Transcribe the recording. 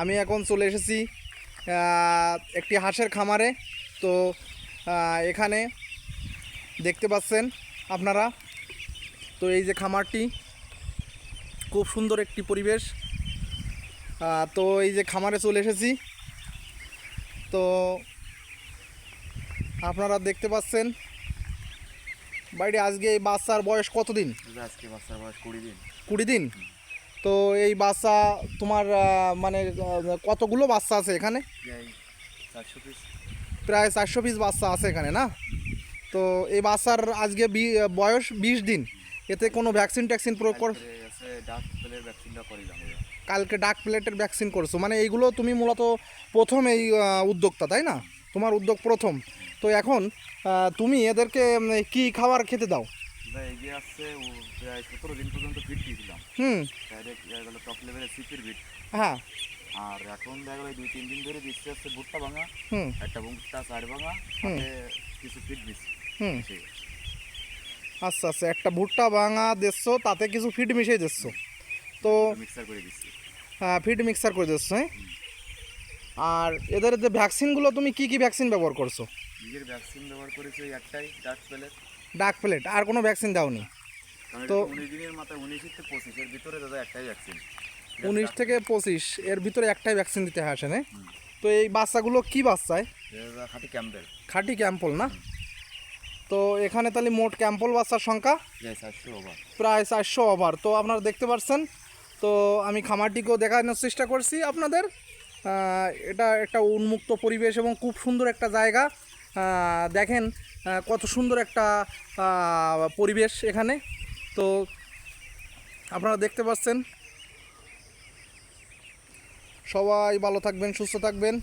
আমি এখন চলে এসেছি একটি হাঁসের খামারে। তো এখানে দেখতে পাচ্ছেন আপনারা। তো এই যে খামারটি খুব সুন্দর একটি পরিবেশ। তো এই যে খামারে চলে এসেছি। তো আপনারা দেখতে পাচ্ছেন বাড়ি আজকে এই বাচ্চার বয়স কতদিন? আজকে বাচ্চার বয়স কুড়ি দিন। কুড়ি দিন? তো এই বাচ্চা তোমার মানে কতগুলো বাচ্চা আছে এখানে? প্রায় চারশো পিস বাচ্চা আছে এখানে, না? তো এই বাচ্চার আজকে বয়স বিশ দিন। এতে কোনো ভ্যাকসিন ট্যাকসিন প্রয়োগ কর। কালকে ডাক প্লেটের ভ্যাকসিন করছ। মানে এইগুলো তুমি মূলত প্রথম এই উদ্যোক্তা, তাই না? তোমার উদ্যোগ প্রথম। তো এখন তুমি এদেরকে কি খাবার খেতে দাও? এগিয়ে আসছে ও প্রায় সতেরো দিন পর্যন্ত ফিট দিয়েছিলাম। হুম। ডাইরেক্ট গেলো টপ লেভেলের সিপির বিট হ্যাঁ। আর এখন দেখা গেলো দুই তিন দিন ধরে দিচ্ছে হচ্ছে ভুট্টা ভাঙা হুম। একটা ভুট্টা চার ভাঙা। কিছু ফিট দিচ্ছি হুম। আচ্ছা আচ্ছা একটা ভুট্টা ভাঙা দিচ্ছো তাতে কিছু ফিড মিশিয়ে দিচ্ছো। তো মিক্সার করে দিচ্ছি। ফিড মিক্সার করে দিচ্ছো হ্যাঁ? আর এদের যে ভ্যাকসিনগুলো তুমি কি কি ভ্যাকসিন ব্যবহার করছ? নিজের ভ্যাকসিন ব্যবহার করেছি একটাই ডাক প্লেট ডাক প্লেট আর কোনো ভ্যাকসিন দাওনি। তো- উনিশ দিনের মাথায় উনিশ থেকে পঁচিশের ভিতরে দাদা একটাই ভ্যাকসিন উনিশ থেকে পঁচিশ এর ভিতরে একটাই ভ্যাকসিন দিতে হয় আসে না? তো এই বাচ্চাগুলো কি বাচ্চায় খাটি ক্যাম্পেল খাঁটি ক্যাম্পল না? তো এখানে তাহলে মোট ক্যাম্পল বাচ্চার সংখ্যা? প্রায় চারশো ওভার তো আপনারা দেখতে পাচ্ছেন তো আমি খামারটিকেও দেখানোর চেষ্টা করছি আপনাদের। এটা একটা উন্মুক্ত পরিবেশ এবং খুব সুন্দর একটা জায়গা। দেখেন কত সুন্দর একটা পরিবেশ এখানে। তো আপনারা দেখতে পাচ্ছেন। সবাই ভালো থাকবেন, সুস্থ থাকবেন।